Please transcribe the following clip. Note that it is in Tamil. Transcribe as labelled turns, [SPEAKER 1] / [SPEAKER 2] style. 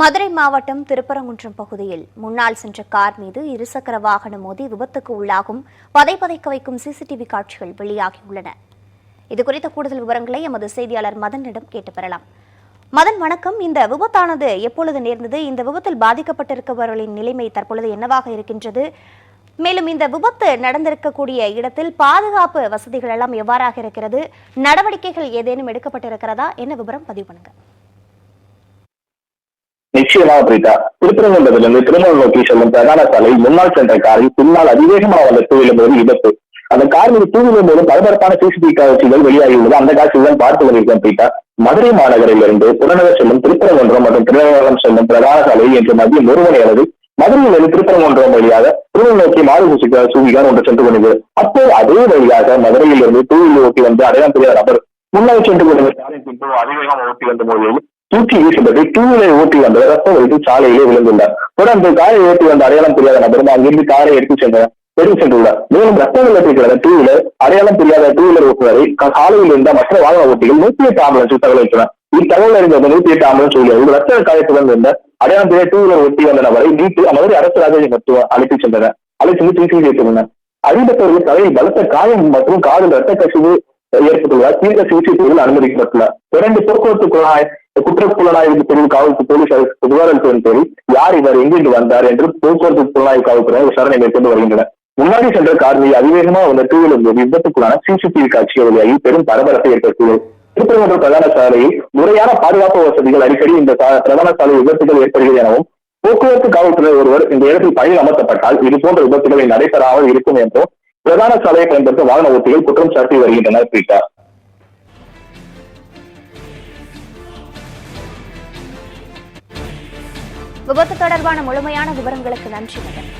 [SPEAKER 1] மதுரை மாவட்டம் திருப்பரங்குன்றம் பகுதியில் முன்னால் சென்ற கார் மீது இருசக்கர வாகனம் மோதி விபத்துக்கு உள்ளாகும். பதைபதைக்க வைக்கும் சிசிடிவி காட்சிகள் வெளியாகியுள்ளன. இதுகுறித்த கூடுதல் விவரங்களை எமது செய்தியாளர் மதனிடம் கேட்டு பெறலாம் மதன் வணக்கம். இந்த விபத்தானது எப்பொழுது நேர்ந்தது? இந்த விபத்தில் பாதிக்கப்பட்டிருப்பவர்களின் நிலைமை தற்பொழுது என்னவாக இருக்கின்றது? மேலும் இந்த விபத்து நடந்திருக்கக்கூடிய இடத்தில் பாதுகாப்பு வசதிகள் எல்லாம் எவ்வாறாக இருக்கிறது? நடவடிக்கைகள் ஏதேனும் எடுக்கப்பட்டிருக்கிறதா? என்ன விவரம்? பதிவு பண்ணுங்கள்
[SPEAKER 2] நிச்சயமாக பிரீதா திருப்பரங்குன்றத்திலிருந்து திருமணம் நோக்கி செல்லும் பிரதான சாலை முன்னால் சென்ற காரில் பின்னால் அதிவேகமாக வந்த டூவீலர் போது விபத்து அந்த கார் மீது டூவீலர் போது பரபரப்பான சிசிடிவி காட்சிகள் வெளியாகியுள்ளது. அந்த காட்சிகள் பார்த்து கொண்டிருக்கோம் பிரீதா மதுரை மாநகரில் இருந்து புறநகர் செல்லும் திருப்பரங்குன்றம் மற்றும் திருநகரம் செல்லும் பிரதான சாலை இன்று மதியம் ஒரு மணி அளவு மதுரையிலிருந்து திருப்பரங்குன்றம் வழியாக திருமணம் நோக்கி மாறு சூவிகார் ஒன்று சென்று கொண்டது அப்போது அதே வழியாக மதுரையில் இருந்து தூவில் ஓட்டி வந்து அடையாளம் தெரியாத நபர் முன்னால் சென்று கொண்டிருந்த அதிவேகமாக ஓட்டி வந்த போது தூக்கி வீசப்பட்டு டூ வீலர் ஓட்டி வந்த ரத்தம் வைத்து சாலையிலே விழுந்துள்ளார். தொடர்ந்து காரை ஓட்டி வந்த அடையாளம் தெரியாத நபரும் அங்கிருந்து காரை எடுத்து சென்றனர். எடுத்து சென்றுள்ளார். மேலும் ரத்த வெள்ளத்தில் கிடந்த டூ வீலர் அடையாளம் தெரியாத டூ வீலர் ஓட்டுநரை சாலையில் இருந்த மற்ற வாகன ஓட்டிகள் நூத்தி எட்டு ஆம்புலன்ஸ் தகவல் அளித்தனர். இத்தகவல் அறிந்த நூத்தி எட்டு ஆம்புலன்ஸ் ஊழியர்கள் ரத்த காயத்துடன் இருந்த அடையாளம் தெரியாத டூ வீலர் ஓட்டி வந்த நபரை மீட்டு மதுரை அரசு ராஜாஜி மருத்துவ அழைத்து சென்றனர். அழைத்து சிகிச்சை செய்திருந்தனர் அறிந்தவர்கள் தலையில் பலத்த காயம் மற்றும் காதல் ரத்த கசிவு ஏற்பட்டுள்ளதால் தீவிர சிகிச்சை பிரிவில் அனுமதிக்கப்பட்டுள்ளார். இரண்டு போக்குவரத்து குழாய் குற்றப்புலனாய்வு பிரிவு காவல் போலீசார் புகாரளித்ததன் பேரில் யார் இவர் எங்கிருந்து வந்தார் என்று போக்குவரத்து புலனாய்வு காவல்துறையினர் விசாரணை மேற்கொண்டு வருகின்றனர். முன்னாடி சென்ற கார் மீது அதிவேகமாக வந்த டூ வீலர் விபத்துக்குள்ளான சிசிடிவி காட்சிகள் வெளியாகி பெரும் பரபரப்பை ஏற்படுத்தியது. திருப்பரங்குன்றம் பிரதான சாலையில் முறையான பாதுகாப்பு வசதிகள் அடிக்கடி இந்த பிரதான சாலை விபத்துகள் ஏற்படுகிறது எனவும் போக்குவரத்து காவல்துறை ஒருவர் இந்த இடத்தில் பணியில் அமர்த்தப்பட்டால் இது போன்ற விபத்துகளை நடைபெறாமல் இருக்கும் என்றும் பிரதான சாலையை பயன்படுத்த வாகன ஓட்டிகள் குற்றம் சாட்டி வருகின்றனர் குறித்தார்
[SPEAKER 1] விபத்து தொடர்பான முழுமையான விவரங்களுக்கு நன்றி மதன்